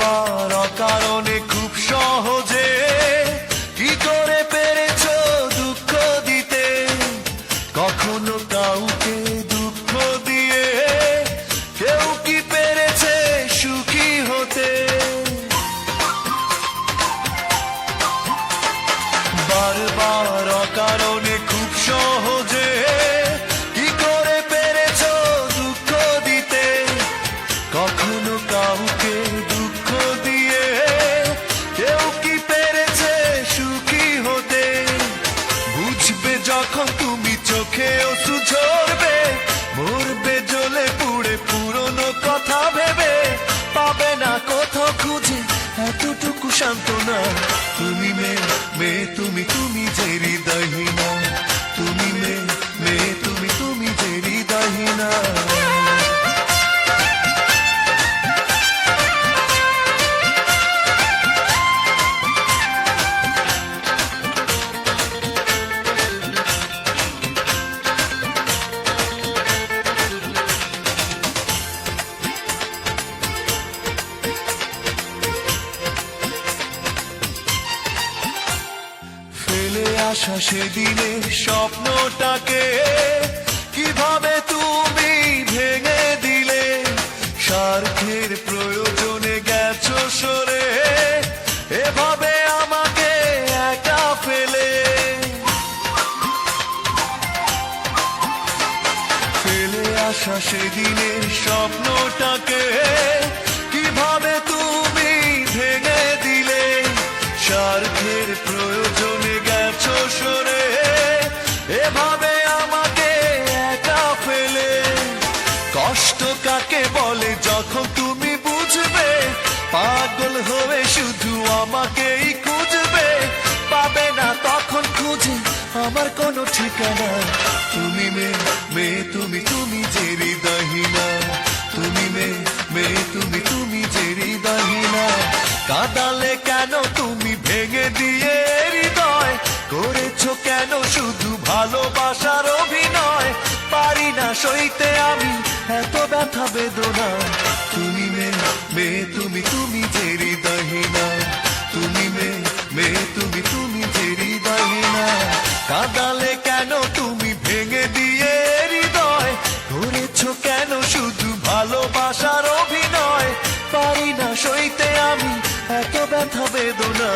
বারবার অকারণে তুমি চোখে জ্বলে পুড়ে কথা ভেবে। পাবে না তুমি মে মে তুমি তুমি যে হৃদয়হীনা। আসা সেদিনের স্বপ্নটাকে কীভাবে তুমি ভেঙে দিলে? স্বার্থের প্রয়োজনে গেছো সরে, এভাবে আমাকে একা ফেলে। ফেলে আসা সেদিনের স্বপ্নটাকে কষ্ট কাকে বলে যখন তুমি বুঝবে? পাগল হয়ে শুধু আমাকেই খুঁজবে। পাবে না তখন খুঁজে আমার কোনো ঠিকানা। তুমি মে মে, তুমি তুমি যে হৃদয়হীনা। তুমি মে মে, তুমি তুমি যে হৃদয়হীনা। কাঁদালে কেন তুমি ভেঙে দিয়ে হৃদয়? করেছ কেন শুধু ভালোবাসার অভিনয়? পারি না সইতে আমি এত ব্যথা বেদনা। তুমি মে মে, তুমি তুমি যে হৃদয়হীনা তুমি মে মে, তুমি তুমি যে হৃদয়হীনা কাঁদালে কেন তুমি ভেঙে দিয়ে হৃদয়? করেছ কেন শুধু ভালোবাসার অভিনয়? পারি না সইতে আমি এত ব্যথা বেদনা।